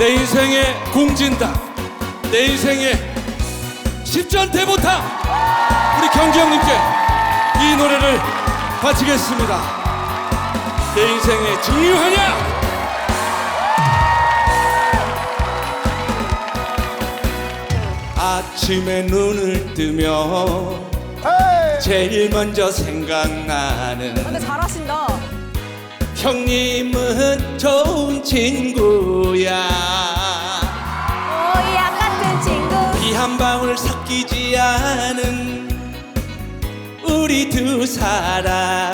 내 인생의 공진당, 내 인생의 십전 대보탕 우리 경기 형님께 이 노래를 바치겠습니다. 내 인생의 증류하냐? 아침에 눈을 뜨면 제일 먼저 생각나는 근데 잘하신다. 형님은 좋은 친구야 방울 섞이지 않은 우리 두 사람.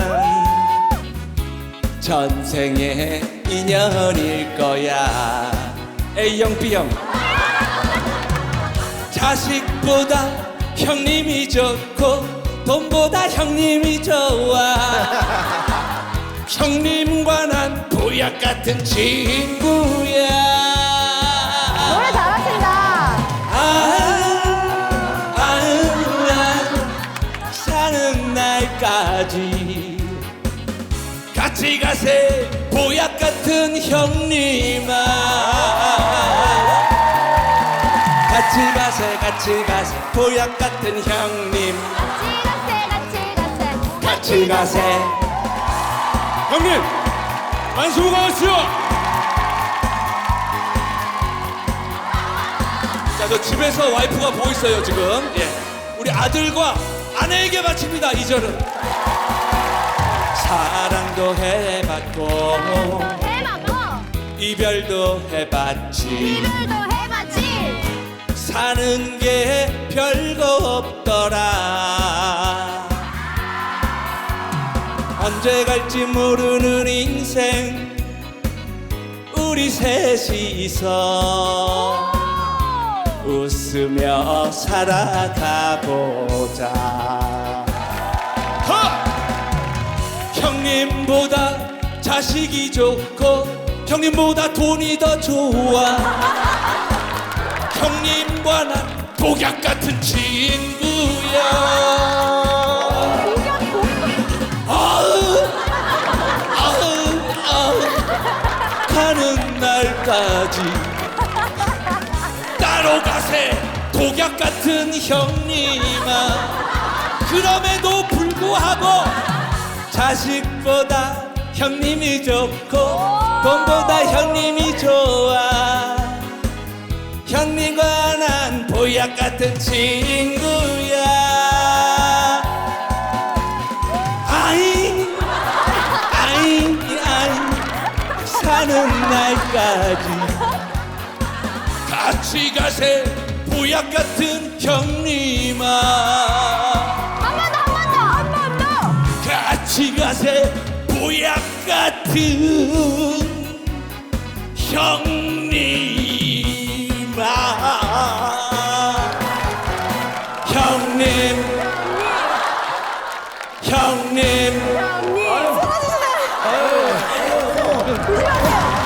전생의 인연일 거야. A형 B형 자식보다 형님이 좋고 돈보다 형님이 좋아. 형님과 난 보약 같은 친구야 같이 가세 보약 같은 형님아 같이 가세 같이 가세 보약 같은 형님 같이 가세 같이 가세. 형님 만수무강하시오 자, 저 집에서 와이프가 보고 있어요, 지금. 예. 우리 아들과 아내에게 바칩니다, 이 절은. 사랑 도 해봤고, 해봤고 이별도 해봤지. 이별도 해봤지. 사는 게 별거 없더라. 언제 갈지 모르는 인생, 우리 셋이서. 웃으며 살아가 보자. 자식이 좋고 형님보다 돈이 더 좋아. 형님과 난 독약 같은 친구야. 아우, 아우, 아우, 가는 날까지 따로 가세 독약 같은 형님아 그럼에도 불구하고 자식보다 형님이 좋고 돈보다 형님이 좋아. 형님과 난 보약 같은 친구야. 아이 아이 아이 사는 날까지. 같이 가세 보약 같은 형님아. 한 번 더 한 번 더 한 번 더. 같이 가세 보약 같은 형님아 형님 형님 형님. 손아주시네. 조심하세요.